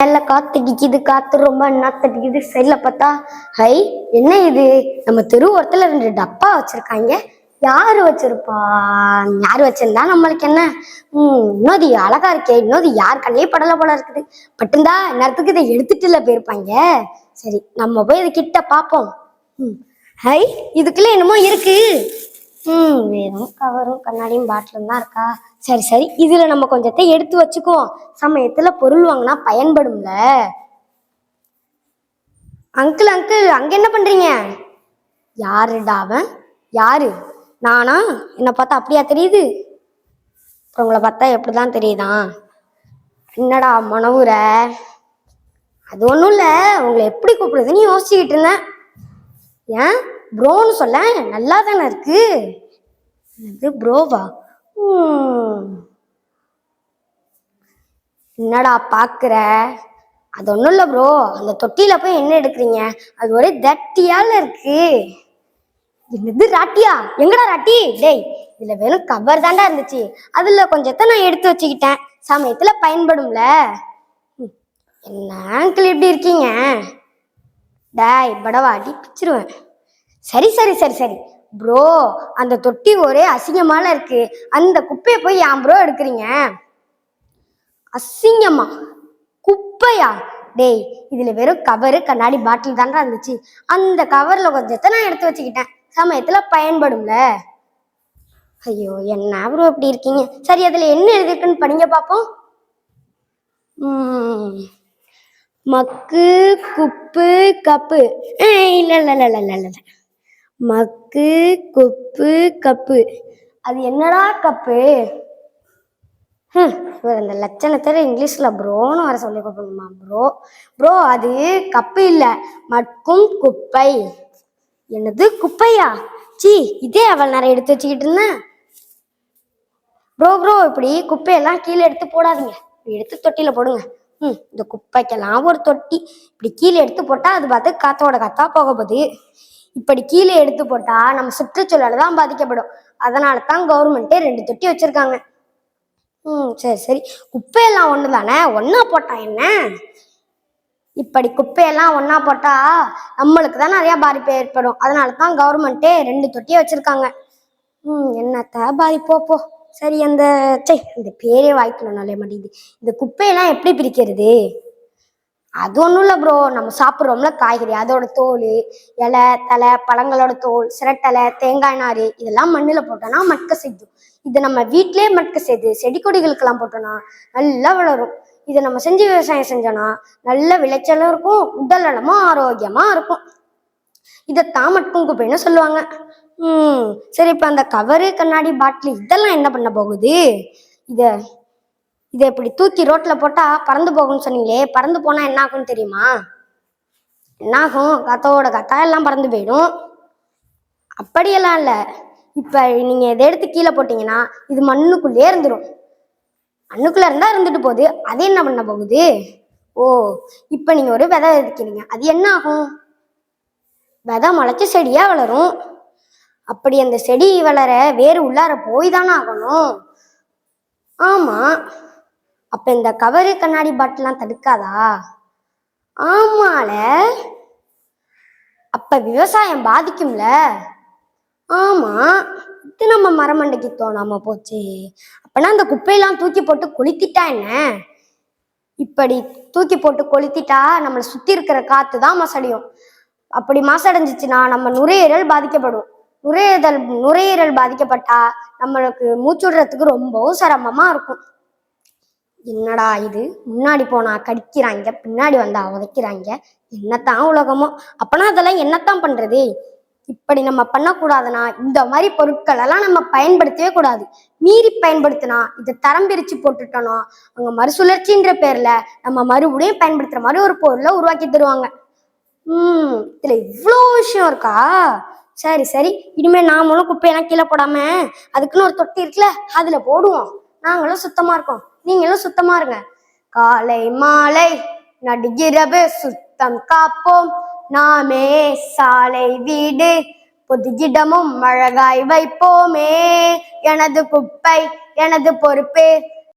நல்ல காத்து கிக்குது காத்து ரொம்ப நாத்தடிக்குது சைட்ல பார்த்தா ஹை என்ன இது? நம்ம தெரு ரெண்டு டப்பா வச்சிருக்காங்க. யாரு வச்சிருப்பா? யாரு வச்சிருந்தா நம்மளுக்கு என்ன? ம் இன்னொரு அழகா இருக்கே. இன்னொரு யார் கண்ணே படல போல இருக்குது. பட்டுந்தா நேரத்துக்கு இதை எடுத்துட்டுல போயிருப்பாங்க. சரி நம்ம போய் இது கிட்ட பார்ப்போம். ம் ஹை இதுக்குள்ள என்னமோ இருக்கு. ம் வெறும் கவரும் கண்ணாடியும் பாட்டிலும் தான் இருக்கா? சரி சரி. இதுல நம்ம கொஞ்சத்தை எடுத்து வச்சுக்குவோம். சமயத்துல பொருள் வாங்கினா பயன்படும்ல. அங்கிள் அங்கிள் அங்க என்ன பண்றீங்க? யாருடா அவன்? யாரு? நானா? என்னை பார்த்தா அப்படியா தெரியுது? அப்புறம் உங்களை பார்த்தா எப்படிதான் தெரியுதான் என்னடா மனவுர அது ஒன்றும் இல்லை. உங்களை எப்படி கூப்பிடுதுன்னு யோசிச்சுக்கிட்டு இருந்தேன். ஏன்? ப்ரோன்னு சொல்ல நல்லா தானே இருக்கு? இது ப்ரோவா? என்னடா பார்க்குற அது ஒன்றும் இல்லை ப்ரோ. அந்த தொட்டியில் போய் என்ன எடுக்கிறீங்க? அது ஒரே தட்டியால இருக்கு. என்னது ராட்டியா? எங்கடா ராட்டி? டேய் இதில் வெறும் கவர் தாண்டா இருந்துச்சு. அதில் கொஞ்சத்தை நான் எடுத்து வச்சுக்கிட்டேன். சமயத்தில் பயன்படும்ல. என்ன அங்கிள் இப்படி இருக்கீங்க? டே படவா அடி பிச்சிருவேன். சரி சரி சரி சரி. ப்ரோ அந்த தொட்டி ஒரே அசிங்கமால இருக்கு. அந்த குப்பையை போய் ஏன் ப்ரோ எடுக்கிறீங்க? அசிங்கமா? குப்பையா? டேய் இதுல வெறும் கவரு கண்ணாடி பாட்டில் தான்டா இருந்துச்சு. அந்த கவர்ல கொஞ்சத்தை நான் எடுத்து வச்சுக்கிட்டேன்? சமயத்துல பயன்படும்ல. ஐயோ என்ன ப்ரோ இப்படி இருக்கீங்க? சரி அதுல என்ன எழுதிருக்குன்னு படிங்க பார்ப்போம் மக்கு குப்பு கப்பு. ஏய், இல்லை இல்ல இல்ல இல்ல இல்ல இல்ல. மக்கு குப்பு கப்பு. அது என்னடா கப்பு? ம் இவர் இந்த லட்சணத்தை இங்கிலீஷில் ப்ரோன்னு வர சொல்லி கொடுக்கணுமா? ப்ரோ. ப்ரோ அது கப்பு இல்லை. மட்கும் குப்பை. என்னது குப்பையா? சி இதே அவள் நேரம் எடுத்து வச்சுக்கிட்டு இருந்தேன் ப்ரோ ப்ரோ இப்படி குப்பையெல்லாம் கீழே எடுத்து போடாதீங்க. இப்படி எடுத்து தொட்டியில் போடுங்க. ம் இந்த குப்பைக்கெல்லாம் ஒரு தொட்டி. இப்படி கீழே எடுத்து போட்டால் அது பார்த்து காத்தோட காத்தா போக போகுது. இப்படி கீழே எடுத்து போட்டா நம்ம சுற்றுச்சூழல் தான் பாதிக்கப்படும். அதனால தான் கவர்மெண்ட்டே ரெண்டு தொட்டி வச்சிருக்காங்க. ம் சரி சரி. குப்பையெல்லாம் ஒன்று தானே ஒன்றா போட்டா என்ன? இப்படி குப்பையெல்லாம் ஒன்றா போட்டா நம்மளுக்கு தான் நிறையா பாதிப்பு ஏற்படும். அதனால தான் கவர்மெண்ட்டே ரெண்டு தொட்டியை வச்சுருக்காங்க. ம் என்னத்த பாதிப்போ போ. சரி அந்த சே இந்த பேரே வாய்க்குள்ள மாட்டேங்குது. இந்த குப்பையெல்லாம் எப்படி பிரிக்கிறது? அது ஒன்றும் இல்லை ப்ரோ நம்ம சாப்பிட்றோம்ல காய்கறி அதோட தோல் இலை தலை பழங்களோட தோல் சிரட்டலை தேங்காய் நார் இதெல்லாம் மண்ணில் போட்டோன்னா மட்க செய்யும் இது நம்ம வீட்டிலே மட்க செய்து செடி கொடிகளுக்கெல்லாம் போட்டோன்னா நல்லா வளரும். இதை நம்ம செஞ்சு விவசாயம் செஞ்சோன்னா நல்ல விளைச்சலும் இருக்கும் உடல் நலமும் ஆரோக்கியமாக இருக்கும். இதைத்தான் மட்கும் குப்பைன்னு சொல்லுவாங்க. ம் சரி இப்போ அந்த கவரு கண்ணாடி பாட்டில் இதெல்லாம் என்ன பண்ண போகுது? இதை இதை இப்படி தூக்கி ரோட்ல போட்டா பறந்து போகும்னு சொன்னீங்களே பறந்து போனா என்ன ஆகும்னு தெரியுமா? என்ன ஆகும்? காத்தோட கத்தா எல்லாம் பறந்து போயிடும். அப்படியெல்லாம் இல்லை. இப்போ நீங்க இதை எடுத்து கீழே போட்டீங்கன்னா இது மண்ணுக்குள்ளே இருந்துரும். மண்ணுக்குள்ள இருந்தா இருந்துட்டு போகுது. அது என்ன பண்ண போகுது? ஓ இப்போ நீங்க ஒரு விதை விதைக்கிறீங்க. அது என்ன ஆகும்? விதை முளைச்சு செடியா வளரும். அப்படி அந்த செடி வளர வேறு உள்ளார போய் தானே ஆகணும். ஆமா. அப்ப இந்த கவரு கண்ணாடி பாட்டிலாம் தடுக்காதா? ஆமால. அப்ப விவசாயம் பாதிக்கும்ல. ஆமா. இது நம்ம மரமண்டைக்கு தோணாம போச்சு. அப்பனா அந்த குப்பையெல்லாம் தூக்கி போட்டு கொளுத்திட்டா என்ன? இப்படி தூக்கி போட்டு கொளுத்திட்டா நம்மளை சுத்தி இருக்கிற காத்து தான் மசடியும். அப்படி மாசடைஞ்சிச்சுன்னா நம்ம நுரையீரல் பாதிக்கப்படும். நுரையீரல் நுரையீரல் பாதிக்கப்பட்டா நம்மளுக்கு மூச்சுடுறதுக்கு ரொம்பவும் சிரமமா இருக்கும். என்னடா இது? முன்னாடி போனா கடிக்கிறாங்க பின்னாடி வந்தா உதைக்கிறாங்க. என்னத்தான் உலகமோ? அப்பனா அதெல்லாம் என்னத்தான் பண்றது? இப்படி நம்ம பண்ணக்கூடாதுன்னா இந்த மாதிரி பொருட்கள் எல்லாம் நம்ம பயன்படுத்தவே கூடாது. மீறி பயன்படுத்தினா இதை தரம் பிரிச்சு போட்டுட்டோம்னா அவங்க மறுசுழற்சின்ற பேர்ல நம்ம மறுபடியும் பயன்படுத்துற மாதிரி ஒரு பொருளை உருவாக்கி தருவாங்க. ம் இதுல இவ்வளோ விஷயம் இருக்கா? சரி சரி. இனிமே நாமளும் குப்பையெல்லாம் கீழே போடாம அதுக்குன்னு ஒரு தொட்டி இருக்குல்ல அதுல போடுவோம். நாங்களும் சுத்தமா இருக்கோம். நீங்களும் சுத்தமா இருங்க. காலை மாலை நடுகிறவு சுத்தம் காப்போம். நாமே சாலை வீடு பொதுகிடமும் அழகாய் வைப்போமே. எனது குப்பை எனது பொறுப்பு